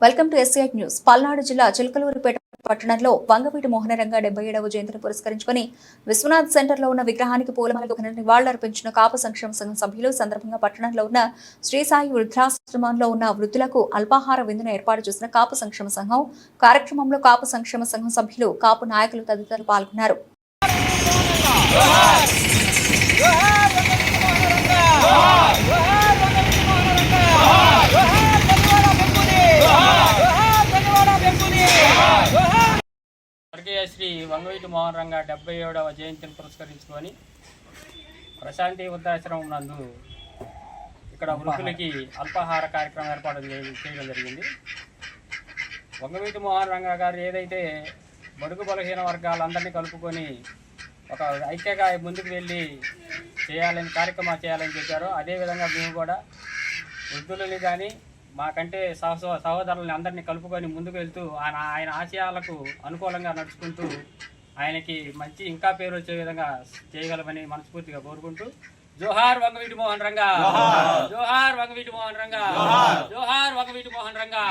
Welcome to ఎస్ఐట్ news. Palnadu జిల్లా చిలకలూరుపేట పట్టణంలో వంగవీటి మోహనరంగ డెబ్బై ఏడవ జయంతిని పురస్కరించుకొని విశ్వనాథ్ సెంటర్లో ఉన్న విగ్రహానికి పూలమాలకు ఘన నివాళులర్పించిన కాపు సంక్షేమ సంఘం సభ్యులు సందర్భంగా పట్టణంలో ఉన్న శ్రీ సాయి వృద్ధాశ్రమంలో ఉన్న వృద్ధులకు అల్పాహార విందును ఏర్పాటు చేసిన కాపు సంక్షేమ సంఘం కార్యక్రమంలో కాపు సంక్షేమ సంఘం సభ్యులు కాపు నాయకులు తదితరులు పాల్గొన్నారు. శ్రీ వంగవీటి మోహన్ రంగ డెబ్బై ఏడవ జయంతిని పురస్కరించుకొని ప్రశాంతి వృద్ధాశ్రమం నందు ఇక్కడ వృద్ధులకి అల్పాహార కార్యక్రమం ఏర్పాటు చేయ- చేయడం జరిగింది. వంగవీటి మోహన్ రంగ గారు ఏదైతే బడుగు బలహీన వర్గాలందరినీ కలుపుకొని ఒక ఐక్యగా ముందుకు వెళ్ళి చేయాలని కార్యక్రమాలు చేయాలని చెప్పారో అదేవిధంగా మేము కూడా వృద్ధులని కానీ మాకంటే సహ సహోదరులని అందరినీ కలుపుకొని ముందుకు వెళ్తూ ఆయన ఆయన ఆశయాలకు అనుకూలంగా నడుచుకుంటూ ఆయనకి మంచి ఇంకా పేరు వచ్చే విధంగా చేయగలమని మనస్ఫూర్తిగా కోరుకుంటూ జోహార్ వంగవీటి మోహన్ రంగా. జోహార్. వంగవీటి మోహన్ రంగా. జోహార్. వంగవీటి మోహన్ రంగా.